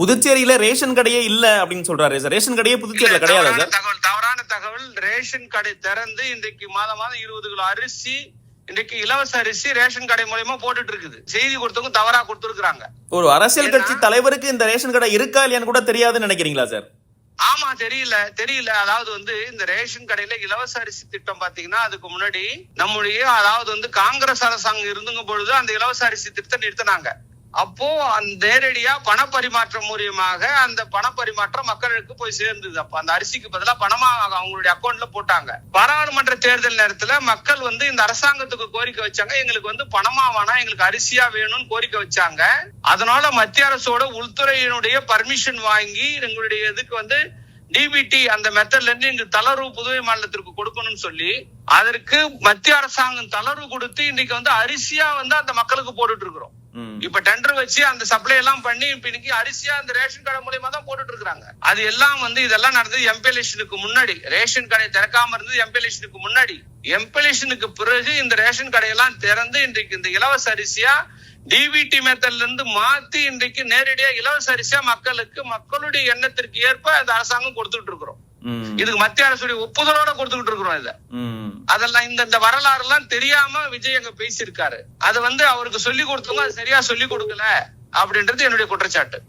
புதுச்சேரியில ரேஷன் கடையே இல்ல அப்படின்னு சொல்றாரு. சார் ரேஷன் கடையே புதுச்சேரியில கிடையாதா சார்? தகவல் தவறான தகவல் ரேஷன் கடை திறந்து இன்றைக்கு மாதம் மாதம் இருபது கிலோ அரிசி இன்றைக்கு இலவச அரிசி ரேஷன் கடை மூலயமா போட்டுட்டு இருக்குது. செய்தி கொடுத்தவங்க தவறா கொடுத்துருக்காங்க ஒரு அரசியல் கட்சி தலைவருக்கு இந்த ரேஷன் கடை இருக்கா இல்லையான்னு கூட தெரியாதுன்னு நினைக்கிறீங்களா சார்? ஆமா தெரியல தெரியல. அதாவது வந்து இந்த ரேஷன் கடையில இலவச அரிசி திட்டம் பாத்தீங்கன்னா அதுக்கு முன்னாடி நம்முடைய அதாவது வந்து காங்கிரஸ் அரசாங்கம் இருந்துங்க பொழுது அந்த இலவச அரிசி திட்டத்தை நிறுத்தினாங்க. அப்போ அந்த நேரடியா பணப்பரிமாற்றம் மூலியமாக அந்த பணப்பரிமாற்றம் மக்களுக்கு போய் சேர்ந்தது. அப்ப அந்த அரிசிக்கு பதிலா பணமா அவங்களுடைய அக்கௌண்ட்ல போட்டாங்க. பாராளுமன்ற தேர்தல் நேரத்துல மக்கள் வந்து இந்த அரசாங்கத்துக்கு கோரிக்கை வச்சாங்க. எங்களுக்கு வந்து பணமா வேணாம் எங்களுக்கு அரிசியா வேணும்னு கோரிக்கை வச்சாங்க. அதனால மத்திய அரசோட உள்துறையினுடைய பர்மிஷன் வாங்கி எங்களுடைய இதுக்கு வந்து டிபிடி அந்த மெத்தட்ல இருந்து இந்த தளர்வு புதுவை மாநிலத்திற்கு கொடுக்கணும்னு சொல்லி அதற்கு மத்திய அரசாங்கம் தளர்வு கொடுத்து இன்னைக்கு வந்து அரிசியா வந்து அந்த மக்களுக்கு போட்டுட்டு இருக்கிறோம். இப்ப டெண்டர் வச்சு அந்த சப்ளை எல்லாம் பண்ணி இப்ப இன்னைக்கு அரிசியா அந்த ரேஷன் கடை மூலியமா தான் போட்டுட்டு இருக்காங்க அது எல்லாம் வந்து இதெல்லாம் நடந்தது எம்பி எலெக்ஷனுக்கு முன்னாடி. ரேஷன் கடை திறக்காம இருந்தது எம்பி எலெக்ஷனுக்கு முன்னாடி. எம்பி எலெக்ஷனுக்கு பிறகு இந்த ரேஷன் கடையெல்லாம் திறந்து இன்றைக்கு இந்த இலவச அரிசியா டிபிடி மெத்தட்ல இருந்து மாத்தி இன்றைக்கு நேரடியா இலவச அரிசியா மக்களுக்கு மக்களுடைய எண்ணத்திற்கு ஏற்ப அந்த அரசாங்கம் கொடுத்துட்டு இருக்கிறோம். இதுக்கு மத்திய அரசுடைய ஒப்புதலோட கொடுத்துட்டு இருக்கிறோம் இதை. அதெல்லாம் இந்த இந்த வரலாறு எல்லாம் தெரியாம விஜய் அங்க பேசியிருக்காரு. அது வந்து அவருக்கு சொல்லி கொடுத்தவங்க அது சரியா சொல்லி கொடுக்கல அப்படின்றது என்னுடைய குற்றச்சாட்டு.